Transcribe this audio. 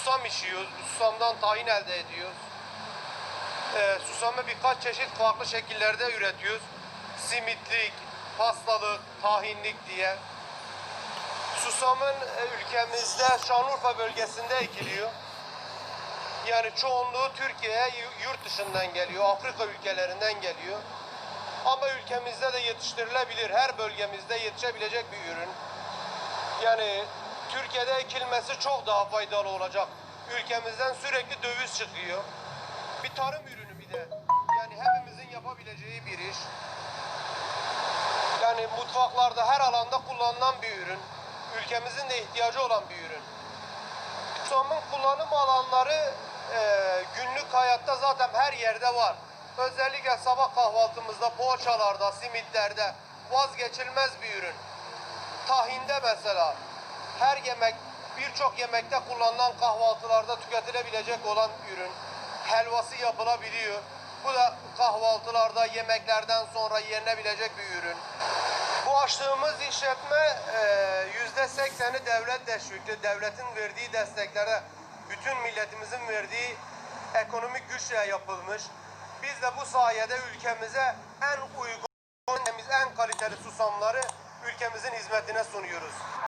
susam işiyoruz. Bu susamdan tahin elde ediyoruz. Ee, susamı birkaç çeşit farklı şekillerde üretiyoruz. Simitlik, pastalık, tahinlik diye. Susamın e, ülkemizde Şanlıurfa bölgesinde ekiliyor. Yani çoğunluğu Türkiye'ye yu- yurt dışından geliyor, Afrika ülkelerinden geliyor. Ama ülkemizde de yetiştirilebilir, her bölgemizde yetişebilecek bir ürün. Yani Türkiye'de ekilmesi çok daha faydalı olacak. Ülkemizden sürekli döviz çıkıyor. Bir tarım ürünü bir de. Yani hepimizin yapabileceği bir iş. Yani mutfaklarda her alanda kullanılan bir ürün. Ülkemizin de ihtiyacı olan bir ürün. Susamın kullanım alanları e, günlük hayatta zaten her yerde var. Özellikle sabah kahvaltımızda, poğaçalarda, simitlerde vazgeçilmez bir ürün. Tahinde mesela her yemek birçok yemekte kullanılan kahvaltılarda tüketilebilecek olan ürün. Helvası yapılabiliyor. Bu da kahvaltılarda, yemeklerden sonra yenebilecek bir ürün. Bu açtığımız işletme e, yüzde sekseni devlet teşvikli, devletin verdiği desteklere, bütün milletimizin verdiği ekonomik güçle yapılmış. Biz de bu sayede ülkemize en uygun, en kaliteli susamları ülkemizin hizmetine sunuyoruz.